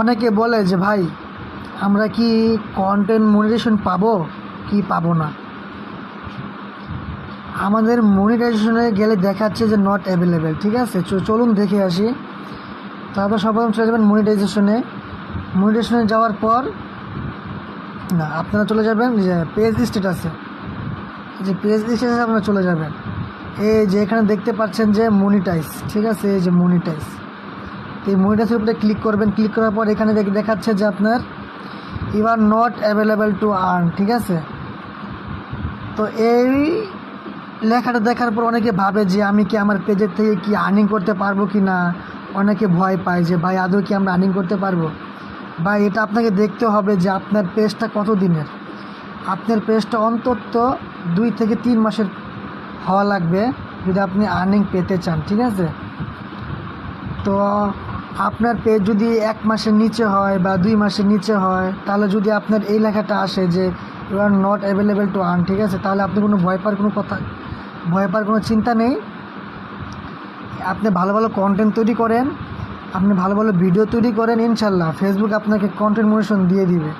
অনেকে বলে যে, ভাই, আমরা কি কন্টেন্ট মনিটাইজেশন পাবো কি পাবো না? আমাদের মনিটাইজেশনে গেলে দেখাচ্ছে যে নট অ্যাভেলেবেল ঠিক আছে? চলুন দেখে আসি। তারপর সর্বপ্রথম চলে যাবেন মনিটাইজেশনে মনিটাইজেশনে যাওয়ার পর, না, আপনারা চলে যাবেন পেজ স্ট্যাটাসে যে পেজ স্ট্যাটাসে আপনারা চলে যাবেন। এই যে এখানে দেখতে পাচ্ছেন যে মনিটাইজ ঠিক আছে? এই যে মনিটাইজ এই মনিটাইজের উপরে ক্লিক করবেন ক্লিক করার পর এখানে দেখ- দেখাচ্ছে যে আপনার you are not available to earn ঠিক আছে? তো এই লেখাটা দেখার পর অনেকে ভাবে যে আমি কি আমার পেজের থেকে কি আর্নিং করতে পারব কি না অনেকে ভয় পায় যে, ভাই, আদৌ কি আমরা আর্নিং করতে পারব? ভাই, এটা আপনাকে দেখতে হবে যে আপনার পেজটা কত দিনের আপনার পেজটা অন্তত দুই থেকে তিন মাসের হওয়া লাগবে যদি আপনি আর্নিং পেতে চান, ঠিক আছে? তো আপনার পেজ যদি এক মাসের নিচে হয় বা দুই মাসের নিচে হয়, তাহলে যদি আপনার এই লেখাটা আসে যে you are not available to earn ঠিক আছে? তাহলে আপনি কোনো ভয় পাওয়ার কোনো কথা, ভয় পাওয়ার কোনো চিন্তা নেই। আপনি ভালো ভালো কন্টেন্ট তৈরি করেন, আপনি ভালো ভালো ভিডিও তৈরি করেন, ইনশাল্লাহ ফেসবুক আপনাকে কন্টেন্ট মোশন দিয়ে দিবে।